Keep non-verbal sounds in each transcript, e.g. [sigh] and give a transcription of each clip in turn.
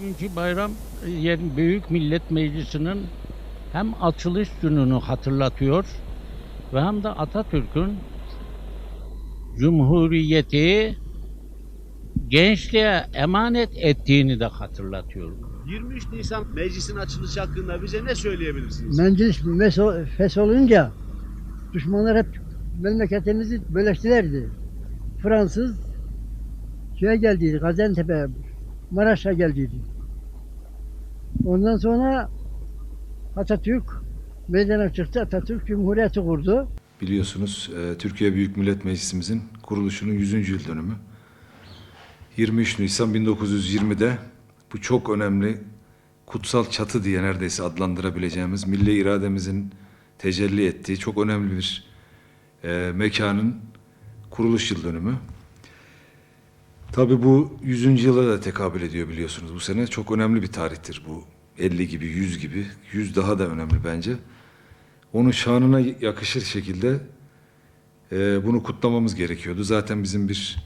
Bugünkü bayram e, Büyük Millet Meclisi'nin hem açılış gününü hatırlatıyor ve hem de Atatürk'ün Cumhuriyeti gençliğe emanet ettiğini de hatırlatıyor. 23 Nisan meclisin açılışı hakkında bize ne söyleyebilirsiniz? Meclis meso, fes olunca düşmanlar hep memleketimizi böleştilerdi. Fransız şeye geldiydi, Gaziantep'e, Maraş'a geldiydi. Ondan sonra Atatürk meydana çıktı. Atatürk Cumhuriyeti kurdu. Biliyorsunuz e, Türkiye Büyük Millet Meclisimizin kuruluşunun 100. yıl dönümü. 23 Nisan 1920'de bu çok önemli kutsal çatı diye neredeyse adlandırabileceğimiz milli irademizin tecelli ettiği çok önemli bir e, mekanın kuruluş yıl dönümü. Tabii bu 100. yıla da tekabül ediyor biliyorsunuz bu sene. Çok önemli bir tarihtir bu. 50 gibi, 100 gibi. 100 daha da önemli bence. Onun şanına yakışır şekilde e, bunu kutlamamız gerekiyordu. Zaten bizim bir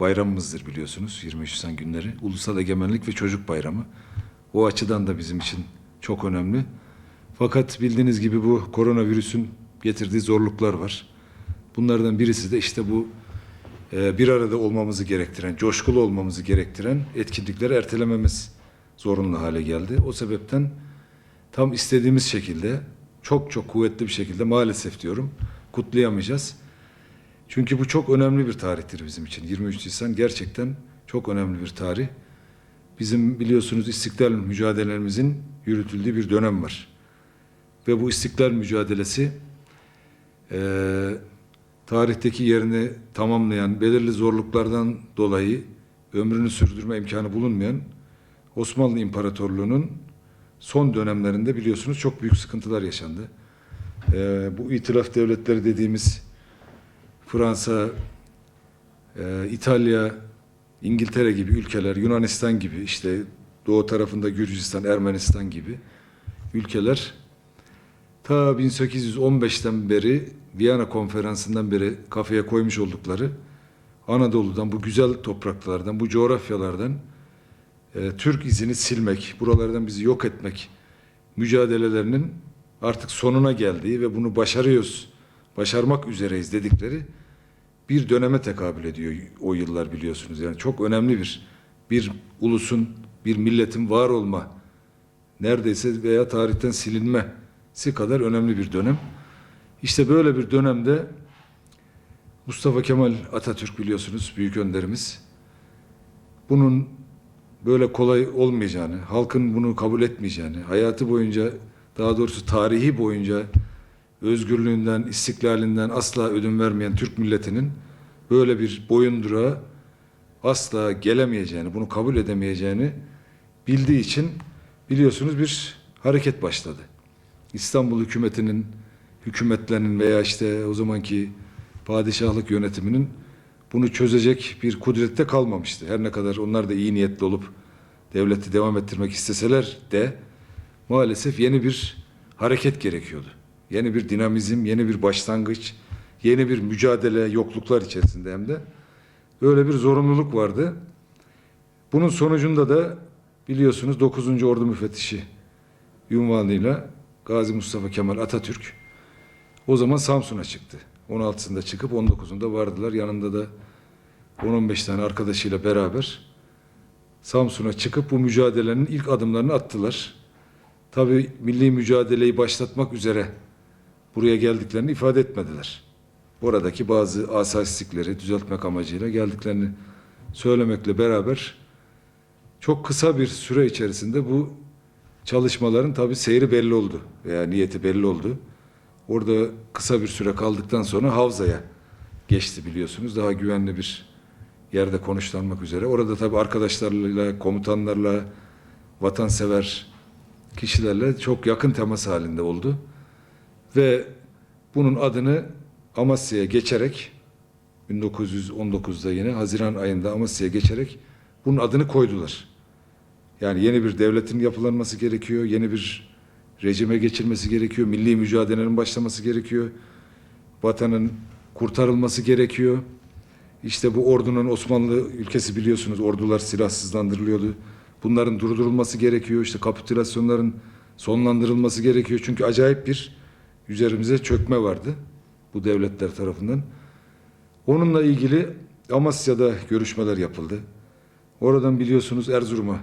bayramımızdır biliyorsunuz 23 Nisan günleri. Ulusal Egemenlik ve Çocuk Bayramı. O açıdan da bizim için çok önemli. Fakat bildiğiniz gibi bu koronavirüsün getirdiği zorluklar var. Bunlardan birisi de işte bu bir arada olmamızı gerektiren, coşkulu olmamızı gerektiren etkinlikleri ertelememiz zorunlu hale geldi. O sebepten tam istediğimiz şekilde çok çok kuvvetli bir şekilde maalesef diyorum kutlayamayacağız. Çünkü bu çok önemli bir tarihtir bizim için. 23 Nisan gerçekten çok önemli bir tarih. Bizim biliyorsunuz istiklal mücadelemizin yürütüldüğü bir dönem var. Ve bu istiklal mücadelesi eee, tarihteki yerini tamamlayan, belirli zorluklardan dolayı ömrünü sürdürme imkanı bulunmayan Osmanlı İmparatorluğu'nun son dönemlerinde biliyorsunuz çok büyük sıkıntılar yaşandı. Ee, bu itilaf devletleri dediğimiz Fransa, e, İtalya, İngiltere gibi ülkeler, Yunanistan gibi işte doğu tarafında Gürcistan, Ermenistan gibi ülkeler ta 1815'ten beri Viyana konferansından beri kafaya koymuş oldukları Anadolu'dan, bu güzel topraklardan, bu coğrafyalardan e, Türk izini silmek, buralardan bizi yok etmek mücadelelerinin artık sonuna geldiği ve bunu başarıyoruz, başarmak üzereyiz dedikleri bir döneme tekabül ediyor o yıllar biliyorsunuz. Yani çok önemli bir bir ulusun, bir milletin var olma neredeyse veya tarihten silinmesi kadar önemli bir dönem. İşte böyle bir dönemde Mustafa Kemal Atatürk biliyorsunuz büyük önderimiz. Bunun böyle kolay olmayacağını, halkın bunu kabul etmeyeceğini, hayatı boyunca daha doğrusu tarihi boyunca özgürlüğünden, istiklalinden asla ödün vermeyen Türk milletinin böyle bir boyundura asla gelemeyeceğini, bunu kabul edemeyeceğini bildiği için biliyorsunuz bir hareket başladı. İstanbul hükümetinin, hükümetlerinin veya işte o zamanki padişahlık yönetiminin bunu çözecek bir kudrette kalmamıştı. Her ne kadar onlar da iyi niyetli olup devleti devam ettirmek isteseler de maalesef yeni bir hareket gerekiyordu. Yeni bir dinamizm, yeni bir başlangıç, yeni bir mücadele yokluklar içerisinde hem de öyle bir zorunluluk vardı. Bunun sonucunda da biliyorsunuz 9. Ordu Müfettişi ünvanıyla Gazi Mustafa Kemal Atatürk o zaman Samsun'a çıktı. 16'sında çıkıp 19'unda vardılar. Yanında da 10-15 tane arkadaşıyla beraber Samsun'a çıkıp bu mücadelenin ilk adımlarını attılar. Tabii milli mücadeleyi başlatmak üzere buraya geldiklerini ifade etmediler. Oradaki bazı asasislikleri düzeltmek amacıyla geldiklerini söylemekle beraber çok kısa bir süre içerisinde bu çalışmaların tabii seyri belli oldu veya niyeti belli oldu. Orada kısa bir süre kaldıktan sonra Havza'ya geçti biliyorsunuz. Daha güvenli bir yerde konuşlanmak üzere. Orada tabii arkadaşlarıyla, komutanlarla, vatansever kişilerle çok yakın temas halinde oldu. Ve bunun adını Amasya'ya geçerek 1919'da yine Haziran ayında Amasya'ya geçerek bunun adını koydular. Yani yeni bir devletin yapılanması gerekiyor, yeni bir rejime geçilmesi gerekiyor, milli mücadelenin başlaması gerekiyor, vatanın kurtarılması gerekiyor. İşte bu ordunun Osmanlı ülkesi biliyorsunuz ordular silahsızlandırılıyordu. Bunların durdurulması gerekiyor. İşte kapitülasyonların sonlandırılması gerekiyor. Çünkü acayip bir üzerimize çökme vardı bu devletler tarafından. Onunla ilgili Amasya'da görüşmeler yapıldı. Oradan biliyorsunuz Erzurum'a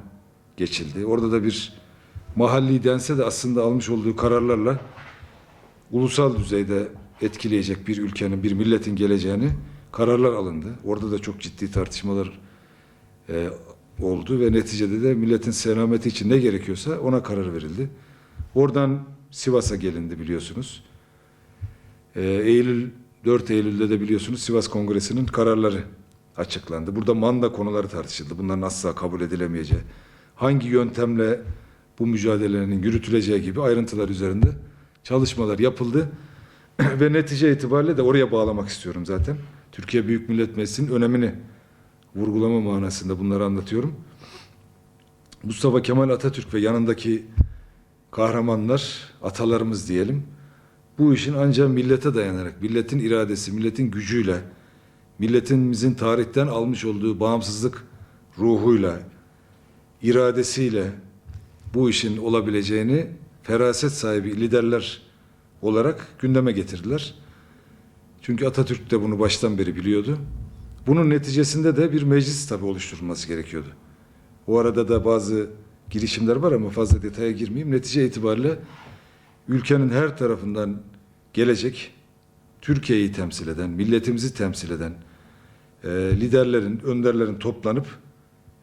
geçildi. Orada da bir mahalli dense de aslında almış olduğu kararlarla ulusal düzeyde etkileyecek bir ülkenin, bir milletin geleceğini kararlar alındı. Orada da çok ciddi tartışmalar e, oldu ve neticede de milletin selameti için ne gerekiyorsa ona karar verildi. Oradan Sivas'a gelindi biliyorsunuz. E, Eylül 4 Eylül'de de biliyorsunuz Sivas Kongresi'nin kararları açıklandı. Burada manda konuları tartışıldı. Bunların asla kabul edilemeyeceği, hangi yöntemle bu mücadelenin yürütüleceği gibi ayrıntılar üzerinde çalışmalar yapıldı. [clears throat] Ve netice itibariyle de oraya bağlamak istiyorum zaten. Türkiye Büyük Millet Meclisi'nin önemini vurgulama manasında bunları anlatıyorum. Mustafa Kemal Atatürk ve yanındaki kahramanlar, atalarımız diyelim, bu işin ancak millete dayanarak, milletin iradesi, milletin gücüyle, milletimizin tarihten almış olduğu bağımsızlık ruhuyla, iradesiyle bu işin olabileceğini feraset sahibi liderler olarak gündeme getirdiler. Çünkü Atatürk de bunu baştan beri biliyordu. Bunun neticesinde de bir meclis tabii oluşturulması gerekiyordu. O arada da bazı girişimler var ama fazla detaya girmeyeyim. Netice itibariyle ülkenin her tarafından gelecek, Türkiye'yi temsil eden, milletimizi temsil eden e, liderlerin, önderlerin toplanıp,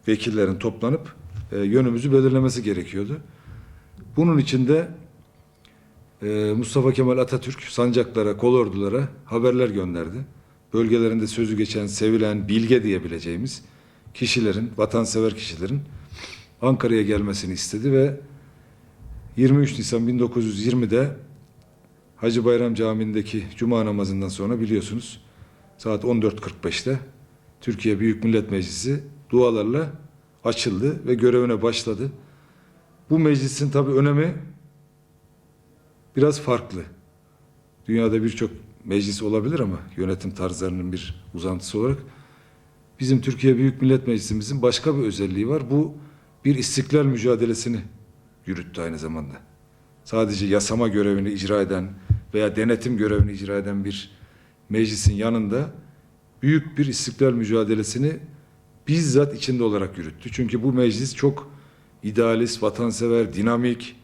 vekillerin toplanıp e, yönümüzü belirlemesi gerekiyordu. Bunun için de e, Mustafa Kemal Atatürk sancaklara, kolordulara haberler gönderdi. Bölgelerinde sözü geçen, sevilen, bilge diyebileceğimiz kişilerin, vatansever kişilerin Ankara'ya gelmesini istedi ve 23 Nisan 1920'de Hacı Bayram Camii'ndeki cuma namazından sonra biliyorsunuz saat 14.45'te Türkiye Büyük Millet Meclisi dualarla açıldı ve görevine başladı. Bu meclisin tabii önemi biraz farklı. Dünyada birçok meclis olabilir ama yönetim tarzlarının bir uzantısı olarak bizim Türkiye Büyük Millet Meclisimizin başka bir özelliği var. Bu bir istiklal mücadelesini yürüttü aynı zamanda. Sadece yasama görevini icra eden veya denetim görevini icra eden bir meclisin yanında büyük bir istiklal mücadelesini bizzat içinde olarak yürüttü. Çünkü bu meclis çok idealist, vatansever, dinamik,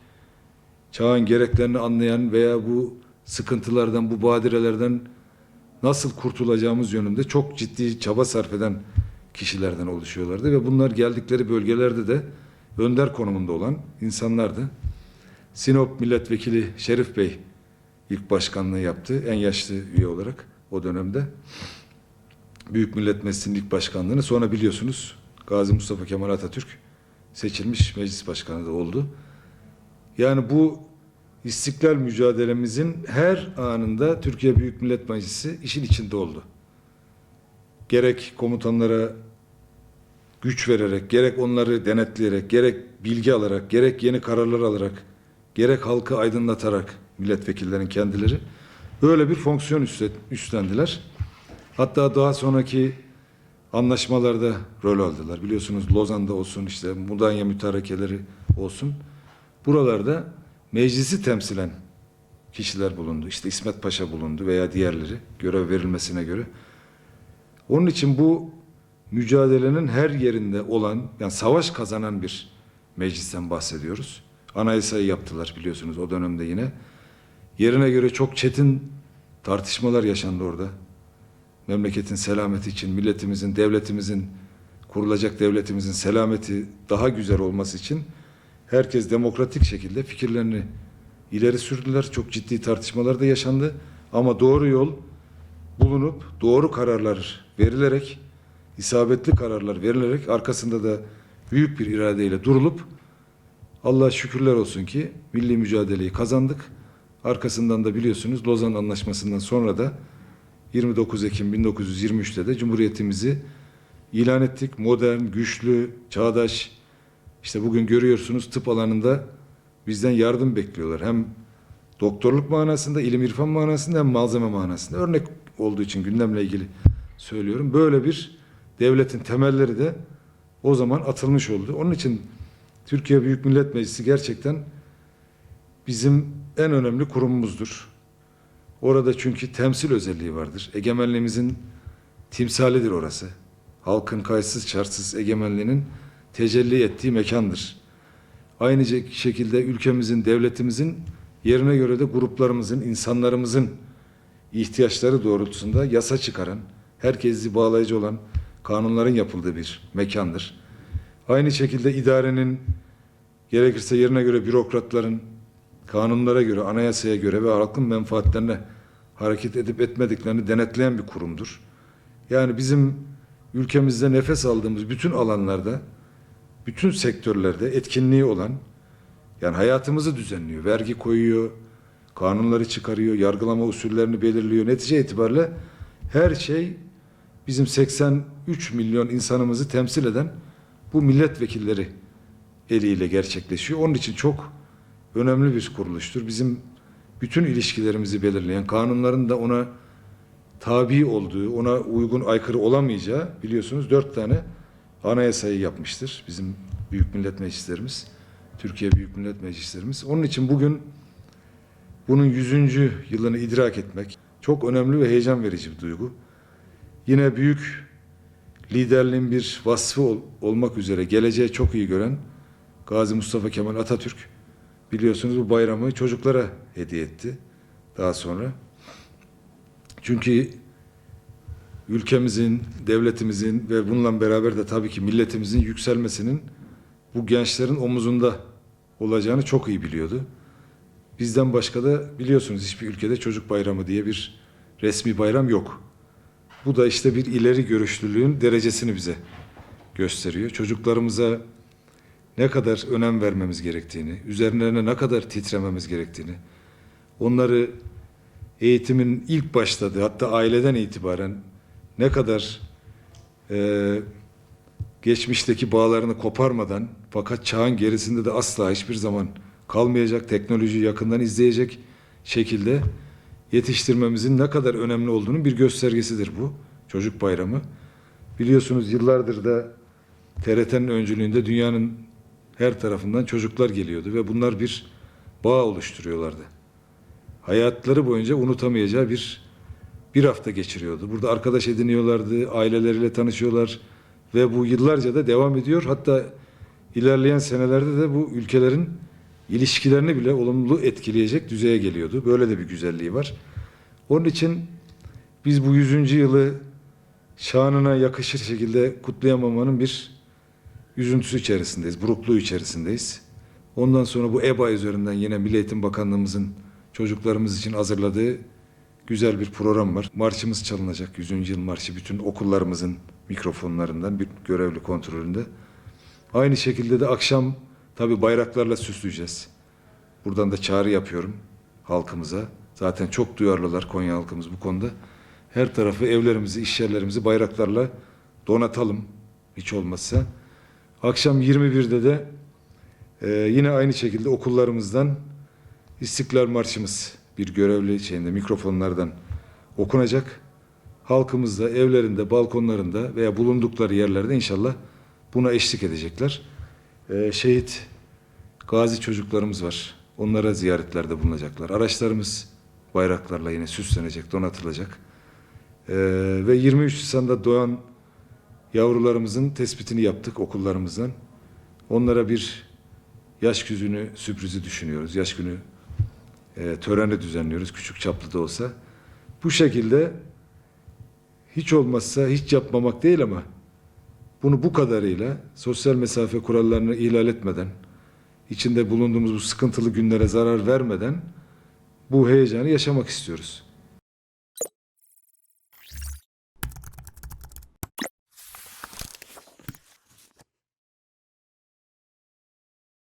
çağın gereklerini anlayan veya bu sıkıntılardan, bu badirelerden nasıl kurtulacağımız yönünde çok ciddi çaba sarf eden kişilerden oluşuyorlardı ve bunlar geldikleri bölgelerde de önder konumunda olan insanlardı. Sinop Milletvekili Şerif Bey ilk başkanlığı yaptı en yaşlı üye olarak o dönemde. Büyük Millet Meclisi'nin ilk başkanlığını sonra biliyorsunuz Gazi Mustafa Kemal Atatürk seçilmiş meclis başkanı da oldu. Yani bu istiklal mücadelemizin her anında Türkiye Büyük Millet Meclisi işin içinde oldu. Gerek komutanlara güç vererek, gerek onları denetleyerek, gerek bilgi alarak, gerek yeni kararlar alarak, gerek halkı aydınlatarak milletvekillerin kendileri böyle bir fonksiyon üstlendiler. Hatta daha sonraki anlaşmalarda rol aldılar. Biliyorsunuz Lozan'da olsun işte Mudanya mütarekeleri olsun. Buralarda meclisi temsilen kişiler bulundu. İşte İsmet Paşa bulundu veya diğerleri görev verilmesine göre. Onun için bu mücadelenin her yerinde olan, yani savaş kazanan bir meclisten bahsediyoruz. Anayasayı yaptılar biliyorsunuz o dönemde yine. Yerine göre çok çetin tartışmalar yaşandı orada. Memleketin selameti için, milletimizin, devletimizin, kurulacak devletimizin selameti daha güzel olması için herkes demokratik şekilde fikirlerini ileri sürdüler. Çok ciddi tartışmalar da yaşandı. Ama doğru yol bulunup doğru kararlar verilerek, isabetli kararlar verilerek arkasında da büyük bir iradeyle durulup Allah şükürler olsun ki milli mücadeleyi kazandık. Arkasından da biliyorsunuz Lozan Anlaşması'ndan sonra da 29 Ekim 1923'te de Cumhuriyetimizi ilan ettik. Modern, güçlü, çağdaş, işte bugün görüyorsunuz tıp alanında bizden yardım bekliyorlar. Hem doktorluk manasında, ilim irfan manasında hem malzeme manasında. Örnek olduğu için gündemle ilgili söylüyorum. Böyle bir devletin temelleri de o zaman atılmış oldu. Onun için Türkiye Büyük Millet Meclisi gerçekten bizim en önemli kurumumuzdur. Orada çünkü temsil özelliği vardır. Egemenliğimizin timsalidir orası. Halkın kayıtsız şartsız egemenliğinin tecelli ettiği mekandır. Aynı şekilde ülkemizin, devletimizin yerine göre de gruplarımızın, insanlarımızın ihtiyaçları doğrultusunda yasa çıkaran, herkesi bağlayıcı olan kanunların yapıldığı bir mekandır. Aynı şekilde idarenin gerekirse yerine göre bürokratların kanunlara göre, anayasaya göre ve halkın menfaatlerine hareket edip etmediklerini denetleyen bir kurumdur. Yani bizim ülkemizde nefes aldığımız bütün alanlarda, bütün sektörlerde etkinliği olan, yani hayatımızı düzenliyor, vergi koyuyor, kanunları çıkarıyor, yargılama usullerini belirliyor. Netice itibariyle her şey bizim 83 milyon insanımızı temsil eden bu milletvekilleri eliyle gerçekleşiyor. Onun için çok önemli bir kuruluştur. Bizim bütün ilişkilerimizi belirleyen, kanunların da ona tabi olduğu, ona uygun aykırı olamayacağı biliyorsunuz dört tane anayasayı yapmıştır bizim Büyük Millet Meclislerimiz, Türkiye Büyük Millet Meclislerimiz. Onun için bugün bunun yüzüncü yılını idrak etmek çok önemli ve heyecan verici bir duygu. Yine büyük liderliğin bir vasfı ol- olmak üzere geleceği çok iyi gören Gazi Mustafa Kemal Atatürk biliyorsunuz bu bayramı çocuklara hediye etti daha sonra. Çünkü ülkemizin, devletimizin ve bununla beraber de tabii ki milletimizin yükselmesinin bu gençlerin omuzunda olacağını çok iyi biliyordu. Bizden başka da biliyorsunuz hiçbir ülkede çocuk bayramı diye bir resmi bayram yok. Bu da işte bir ileri görüşlülüğün derecesini bize gösteriyor. Çocuklarımıza ne kadar önem vermemiz gerektiğini, üzerlerine ne kadar titrememiz gerektiğini, onları eğitimin ilk başladığı hatta aileden itibaren ne kadar eee, geçmişteki bağlarını koparmadan fakat çağın gerisinde de asla hiçbir zaman kalmayacak teknolojiyi yakından izleyecek şekilde yetiştirmemizin ne kadar önemli olduğunun bir göstergesidir bu çocuk bayramı. Biliyorsunuz yıllardır da TRT'nin öncülüğünde dünyanın her tarafından çocuklar geliyordu ve bunlar bir bağ oluşturuyorlardı. Hayatları boyunca unutamayacağı bir bir hafta geçiriyordu. Burada arkadaş ediniyorlardı, aileleriyle tanışıyorlar ve bu yıllarca da devam ediyor. Hatta ilerleyen senelerde de bu ülkelerin ilişkilerini bile olumlu etkileyecek düzeye geliyordu. Böyle de bir güzelliği var. Onun için biz bu yüzüncü yılı şanına yakışır şekilde kutlayamamanın bir üzüntüsü içerisindeyiz, burukluğu içerisindeyiz. Ondan sonra bu EBA üzerinden yine Milli Eğitim Bakanlığımızın çocuklarımız için hazırladığı güzel bir program var. Marşımız çalınacak. 100. yıl marşı bütün okullarımızın mikrofonlarından bir görevli kontrolünde. Aynı şekilde de akşam tabi bayraklarla süsleyeceğiz. Buradan da çağrı yapıyorum halkımıza. Zaten çok duyarlılar Konya halkımız bu konuda. Her tarafı evlerimizi, iş yerlerimizi bayraklarla donatalım hiç olmazsa. Akşam 21'de de e, yine aynı şekilde okullarımızdan İstiklal Marşımız bir görevli şeyinde mikrofonlardan okunacak. Halkımız da evlerinde, balkonlarında veya bulundukları yerlerde inşallah buna eşlik edecekler. Ee, şehit gazi çocuklarımız var. Onlara ziyaretlerde bulunacaklar. Araçlarımız bayraklarla yine süslenecek, donatılacak. Ee, ve 23 Nisan'da doğan yavrularımızın tespitini yaptık okullarımızdan. Onlara bir yaş günü sürprizi düşünüyoruz. Yaş günü e, töreni düzenliyoruz küçük çaplı da olsa. Bu şekilde hiç olmazsa hiç yapmamak değil ama bunu bu kadarıyla sosyal mesafe kurallarını ihlal etmeden, içinde bulunduğumuz bu sıkıntılı günlere zarar vermeden bu heyecanı yaşamak istiyoruz.